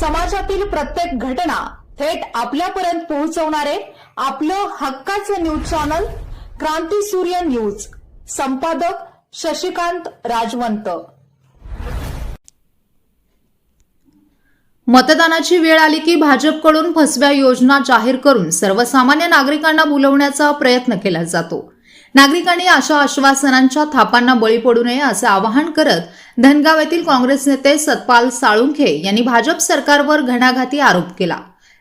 समाजातील प्रत्येक घटना थेट आपल्यापर्यंत पोहोचवणारे आपलं हक्काचं न्यूज चॅनल क्रांती सूर्य न्यूज संपादक शशिकांत राजवंत. मतदानाची वेळ आली की भाजपकडून फसव्या योजना जाहीर करून सर्वसामान्य नागरिकांना बोलवण्याचा प्रयत्न केला जातो. नागरिकांनी अशा आश्वासनांच्या थापांना बळी पडू नये असं आवाहन करत धनगाव येथील काँग्रेस नेते सतपाल साळुंखे यांनी भाजप सरकारवर घणाघाती आरोप केला.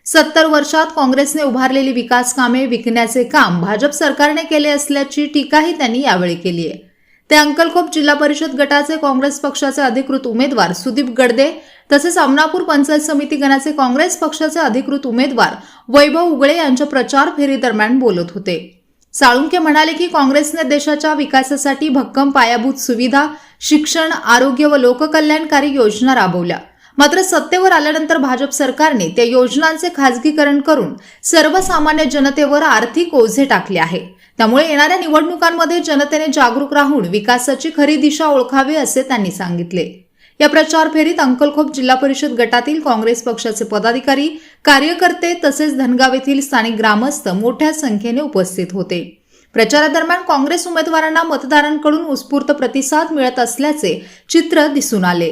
सत्तर वर्षात काँग्रेसने उभारलेली विकास कामे विकण्याचे काम भाजप सरकारने केले असल्याची टीकाही त्यांनी यावेळी केली आहे. ते अंकलखोप जिल्हा परिषद गटाचे काँग्रेस पक्षाचे अधिकृत उमेदवार सुदीप गडदे तसेच आमनापूर पंचायत समिती गणाचे काँग्रेस पक्षाचे अधिकृत उमेदवार वैभव उगळे यांच्या प्रचार फेरीदरम्यान बोलत होते. साळुंके म्हणाले की काँग्रेसने देशाच्या विकासासाठी भक्कम पायाभूत सुविधा शिक्षण आरोग्य व लोककल्याणकारी योजना राबवल्या. मात्र सत्तेवर आल्यानंतर भाजप सरकारने त्या योजनांचे खाजगीकरण करून सर्वसामान्य जनतेवर आर्थिक ओझे टाकले आहे. त्यामुळे येणाऱ्या निवडणुकांमध्ये जनतेने जागरूक राहून विकासाची खरी दिशा ओळखावी असे त्यांनी सांगितले. या प्रचार फेरीत अंकलखोप जिल्हा परिषद गटातील काँग्रेस पक्षाचे पदाधिकारी कार्यकर्ते तसेच धनगाव येथील स्थानिक ग्रामस्थ मोठ्या संख्येने उपस्थित होते. प्रचारादरम्यान काँग्रेस उमेदवारांना मतदारांकडून उत्स्फूर्त प्रतिसाद मिळत असल्याचे चित्र दिसून आले.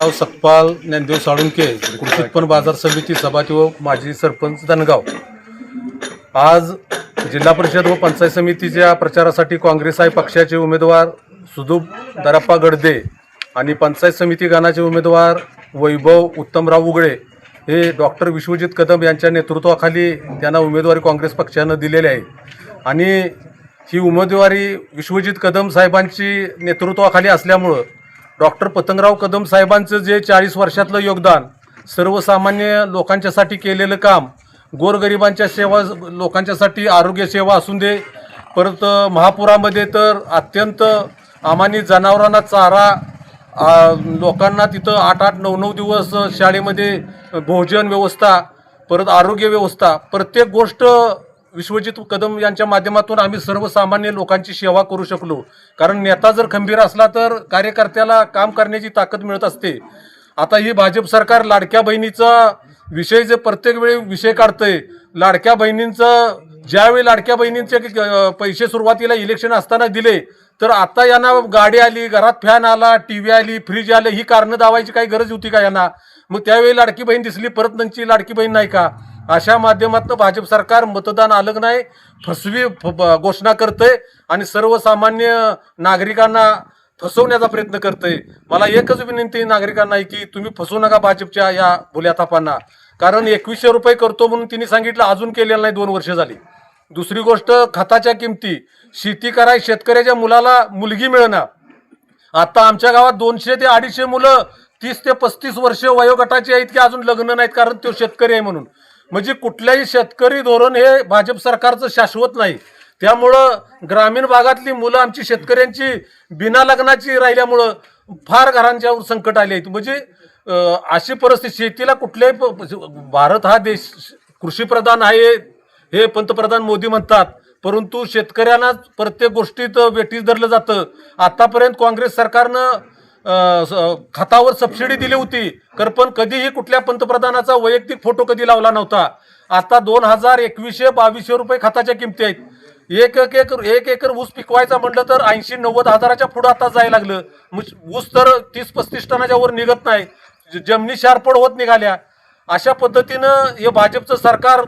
नाव सतपाल ज्ञानदेव साळुंके कृषी उत्पन्न बाजार समिती सभापती व माजी सरपंच धनगाव. आज जिल्हा परिषद व पंचायत समितीच्या प्रचारासाठी काँग्रेस आहे पक्षाचे उमेदवार सुदूप दराप्पा गडदे. आणि पंचायत समिती गणाचे उमेदवार वैभव उत्तमराव उगळे हे डॉक्टर विश्वजित कदम यांच्या नेतृत्वाखाली त्यांना उमेदवारी काँग्रेस पक्षानं दिलेली आहे. आणि ही उमेदवारी विश्वजित कदम साहेबांची नेतृत्वाखाली असल्यामुळं डॉक्टर पतंगराव कदम साहेबांचं जे चाळीस वर्षातलं योगदान सर्वसामान्य लोकांच्यासाठी केलेलं काम गोरगरिबांच्या सेवा लोकांच्यासाठी आरोग्य सेवा असून दे परत महापुरामध्ये तर अत्यंत आम्हानी जनावरांना चारा लोकांना तिथं आठ आठ नऊ नऊ दिवस शाळेमध्ये भोजन व्यवस्था परत आरोग्य व्यवस्था प्रत्येक गोष्ट विश्वजित कदम यांच्या माध्यमातून आम्ही सर्वसामान्य लोकांची सेवा करू शकलो. कारण नेता जर खंबीर असला तर कार्यकर्त्याला काम करण्याची ताकद मिळत असते. आता ही भाजप सरकार लाडक्या बहिणीचा विषय जे प्रत्येक वेळी विषय काढतंय लाडक्या बहिणींचं ज्यावेळी लाडक्या बहिणींचे पैसे सुरुवातीला इलेक्शन असताना दिले तर आता यांना गाडी आली घरात फॅन आला टी व्ही आली फ्रीज आले ही कारणं दावायची काही गरज होती का यांना? मग त्यावेळी लाडकी बहीण दिसली परत त्यांची लाडकी बहीण नाही का? अशा माध्यमातून भाजप सरकार मतदान आलं नाही फसवी घोषणा करतंय आणि सर्वसामान्य नागरिकांना फसवण्याचा प्रयत्न करतंय. मला एकच विनंती नागरिकांना आहे की तुम्ही फसवू नका भाजपच्या या भुल्याथापांना. कारण एकवीसशे रुपये करतो म्हणून तिने सांगितलं अजून केलेलं नाही दोन वर्ष झाली. दुसरी गोष्ट खताच्या किमती. शेती कराय शेतकऱ्याच्या मुलाला मुलगी मिळणार. आता आमच्या गावात दोनशे ते अडीचशे मुलं तीस ते पस्तीस वर्ष वयोगटाची आहेत की अजून लग्न नाहीत कारण तो शेतकरी आहे म्हणून. म्हणजे कुठल्याही शेतकरी धोरण हे भाजप सरकारचं शाश्वत नाही. त्यामुळं ग्रामीण भागातली मुलं आमची शेतकऱ्यांची बिना लग्नाची राहिल्यामुळं फार घरांच्यावर संकट आले आहेत. म्हणजे अशी परिस्थिती शेतीला कुठल्याही प- भारत हा देश कृषीप्रधान आहे हे पंतप्रधान मोदी म्हणतात परंतु शेतकऱ्यांना प्रत्येक गोष्टीत वेटीस धरलं जातं. आतापर्यंत काँग्रेस सरकारनं स- खतावर सबसिडी दिली होती. करपण पण कधीही कुठल्या पंतप्रधानाचा वैयक्तिक फोटो कधी लावला नव्हता. आता दोन हजार एकवीसशे बावीसशे रुपये खताच्या किमती आहेत. एक एक एकर एक एकर ऊस पिकवायचा म्हटलं तर ऐंशी नव्वद हजाराच्या पुढं आता जायला लागलं. ऊस तर तीस पस्तीस टनाच्या वर निघत नाही. जमिनी शारपड होत निघाल्या. अशा पद्धतीनं हे भाजपचं सरकार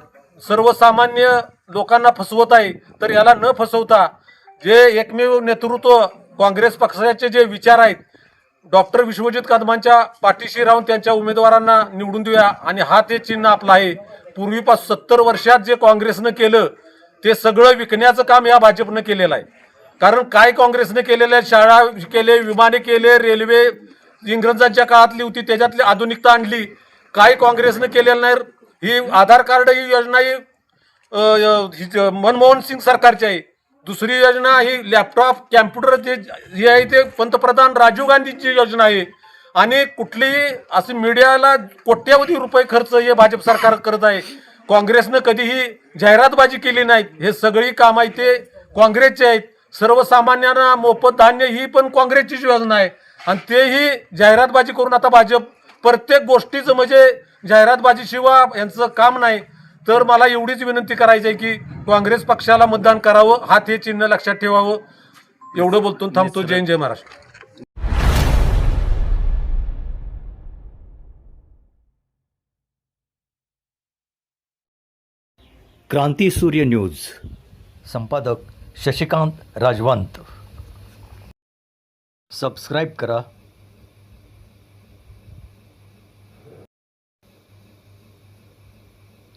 सर्वसामान्य लोकांना फसवत आहे तर याला न फसवता जे एकमेव नेतृत्व काँग्रेस पक्षाचे जे विचार आहेत डॉक्टर विश्वजित कदमांच्या पाठीशी राहून त्यांच्या उमेदवारांना निवडून देऊया. आणि हा ते चिन्ह आपलं आहे. पूर्वीपासून सत्तर वर्षात जे काँग्रेसनं केलं ते सगळं विकण्याचं काम या भाजपनं केलेलं आहे. कारण काय काँग्रेसने केलेलं आहे? शाळा केले विमाने केले रेल्वे इंग्रजांच्या काळातली होती त्याच्यातली आधुनिकता आणली. काय काँग्रेसनं केलेलं नाही? ही आधार कार्ड ही योजना ही मनमोहन सिंग सरकारची आहे. दुसरी योजना ही लॅपटॉप कॅम्प्युटर जे हे आहे ते पंतप्रधान राजीव गांधीची योजना आहे. आणि कुठलीही अशी मीडियाला कोट्यावधी रुपये खर्च हे भाजप सरकार करत आहे. काँग्रेसनं कधीही जाहिरातबाजी केली नाही. हे सगळी काम आहे ते काँग्रेसचे आहेत. सर्वसामान्यांना मोफत धान्य ही पण काँग्रेसचीच योजना आहे. आणि तेही जाहिरातबाजी करून आता भाजप प्रत्येक गोष्टीचं म्हणजे जाहिरातबाजी शिवाय यांचं काम नाही. तर मला एवढीच विनंती करायची आहे की काँग्रेस पक्षाला मतदान करावं हात हे चिन्ह लक्षात ठेवावं. एवढं बोलतो थांबतो. जय जय महाराष्ट्र. क्रांती सूर्य न्यूज. संपादक शशिकांत राजवंत. सबस्क्राईब करा.